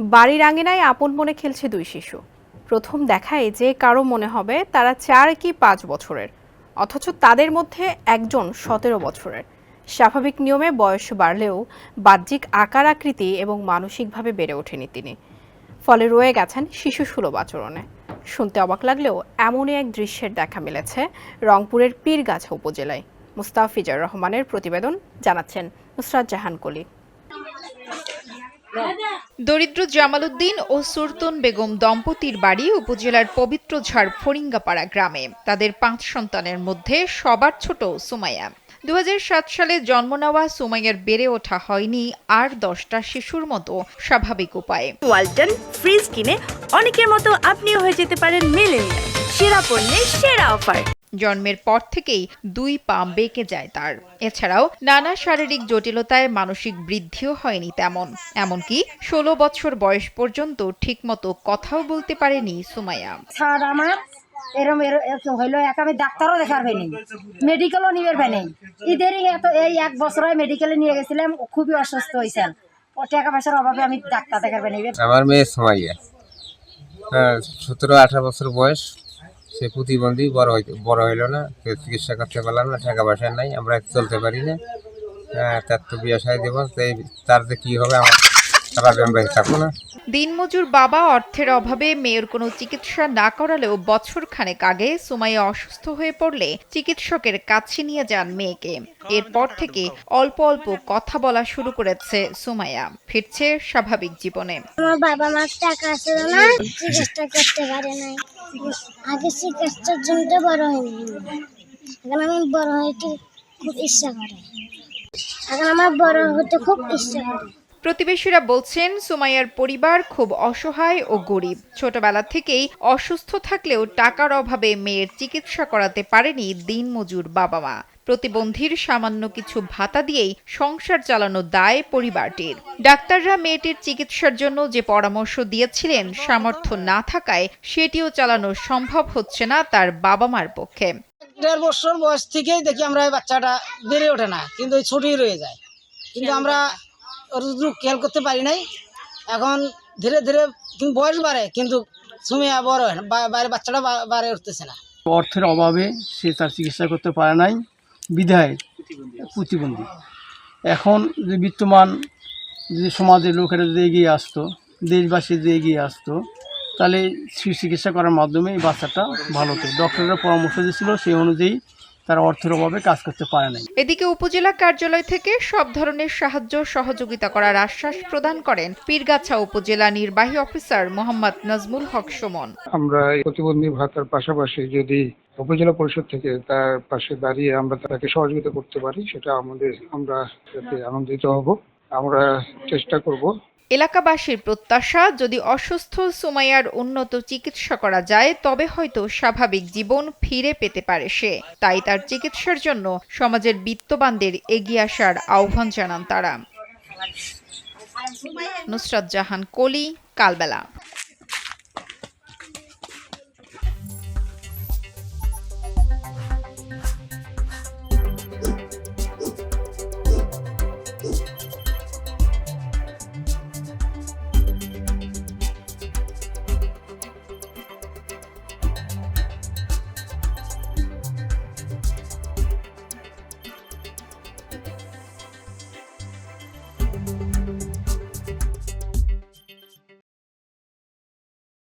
বাড়ির আঙিনায় আপন মনে খেলছে দুই শিশু। প্রথম দেখায় যে কারও মনে হবে তারা চার কি পাঁচ বছরের, অথচ তাদের মধ্যে একজন সতেরো বছরের। স্বাভাবিক নিয়মে বয়স বাড়লেও বাহ্যিক আকার আকৃতি এবং মানসিকভাবে বেড়ে ওঠেনি তিনি। ফলে রয়ে গেছেন শিশু সুলভ আচরণে। শুনতে অবাক লাগলেও এমনই এক দৃশ্যের দেখা মিলেছে রংপুরের পীরগাছা উপজেলায়। মুস্তাফিজার রহমানের প্রতিবেদন জানাচ্ছেন নুসরাত জাহান কলি। দরিদ্র জামালউদ্দিন ও সুরতুন বেগম দম্পতির বাড়ি উপজেলার পবিত্র ঝাড় ফরিঙ্গাপাড়া গ্রামে। তাদের পাঁচ সন্তানের মধ্যে সবার ছোট সুমাইয়া। দু হাজার সাত সালে জন্ম নেওয়া সুমাইয়ার বেড়ে ওঠা হয়নি আর দশটা শিশুর মতো স্বাভাবিক উপায়ে। ওয়ালটন ফ্রিজ কিনে অনেকের মতো আপনিও হয়ে যেতে পারেন মিলেনিয়াল। সেরা পণ্যের সেরা অফার। জন্মের পর থেকেই দুই পা বেঁকে যায় তার। এছাড়াও নানা শারীরিক জটিলতায় মানসিক বৃদ্ধিও হয়নি তেমন। এমনকি ষোলো বছর বয়স পর্যন্ত ঠিকমতো কথাও বলতে পারেনি সুমাইয়া। আমার এরম এরম হইল এক আমি ডাক্তারও দেখার পাইনি মেডিকেলও নিবে পাইনি ঈদের এত এই এক বছর মেডিকেলে নিয়ে গেছিলাম ও খুবই অসুস্থ হয়েছেন টাকা পয়সার অভাবে আমি ডাক্তার দেখার পাইনি আমার মেয়ে সোমাইয়া। হ্যাঁ সতেরো আঠারো বছর বয়স। সে প্রতিবন্ধী বড় হইতে বড় হইল না কেউ চিকিৎসা করতে পারলাম না টাকা পয়সা নাই আমরা চলতে পারি না। হ্যাঁ তার তো বিয়ে সাই দেবো তাই তার যে কী হবে আমার না। দিনমজুর বাবা অর্থের অভাবে মেয়ের কোনো চিকিৎসা না করালেও বছর খানেক আগে সুমাইয়া অসুস্থ হয়ে পড়লে চিকিৎসকের কাছে নিয়ে যান মেয়েকে। এরপর থেকে অল্প অল্প কথা বলা শুরু করেছে সুমাইয়া। ফিরছে স্বাভাবিক জীবনে। আমার বাবা মার টাকা ছিল না চিকিৎসা করতে পারে নাই। আগে চিকিৎসার জন্য বড় হয়নি। এখন আমি বড় হইতে খুব ইচ্ছা করে। এখন আমার বড় হতে খুব ইচ্ছা করে। প্রতিবেশীরা বলছেন, সুমাইয়ার পরিবার খুব অসহায় ও গরিব। ছোটবেলা থেকেই অসুস্থ থাকলেও টাকার অভাবে মেয়ের চিকিৎসা করাতে পারেনি দিনমজুর বাবা মা প্রতিবন্ধীর সামান্য কিছু ভাতা দিয়েই সংসার চালানো দায় পরিবারটির। ডাক্তাররা মেয়েটির চিকিৎসার জন্য যে পরামর্শ দিয়েছিলেন সামর্থ্য না থাকায় সেটিও চালানো সম্ভব হচ্ছে না তার বাবা মার পক্ষে। দেড় বছর বয়স থেকেই দেখি আমরা এই বাচ্চাটা বেড়ে ওঠে না কিন্তু ওই ছোটই রয়ে যায়। কিন্তু আমরা ওর খেয়াল করতে পারি নাই। এখন ধীরে ধীরে কিন্তু বয়স বাড়ে কিন্তু সুমিয়া বড় হয় না বা- বাইরে বাচ্চাটা বা- বাড়ে উঠতেছে না। অর্থের অভাবে সে তার চিকিৎসা করতে পারে নাই। বিধায় প্রতিবন্ধী। এখন যদি বিত্তমান যদি সমাজের লোকেরা যদি এগিয়ে আসতো দেশবাসী যদি এগিয়ে আসতো তাহলে চিকিৎসা করার মাধ্যমে এই বাচ্চাটা ভালো হতো। ডক্টররা পরামর্শ দিয়েছিল সেই অনুযায়ী তারা অর্থের অভাবে কাজ করতে পারে নাই। এদিকে উপজেলা কার্যালয় থেকে সব ধরনের সাহায্য সহযোগিতা করার আশ্বাস প্রদান করেন পীরগাছা উপজেলা নির্বাহী অফিসার মোহাম্মদ নাজমুল হক সুমন। আমরা এই প্রতিবন্ধী ভাতার পাশাপাশি যদি উপজেলা পরিষদ থেকে তার পাশে দাঁড়িয়ে আমরা তাকে সহযোগিতা করতে পারি, সেটা আমাদের, আমরা আনন্দিত হব। আমরা চেষ্টা করব। এলাকাবাসীর প্রত্যাশা, যদি অসুস্থ সুমাইয়ার উন্নত চিকিৎসা করা যায়, তবে হয়তো স্বাভাবিক জীবন ফিরে পেতে পারে সে। তাই তার চিকিৎসার জন্য সমাজের বিত্তবানদের এগিয়ে আসার আহ্বান জানান তারা। নুসরাত জাহান, কলি, কালবেলা।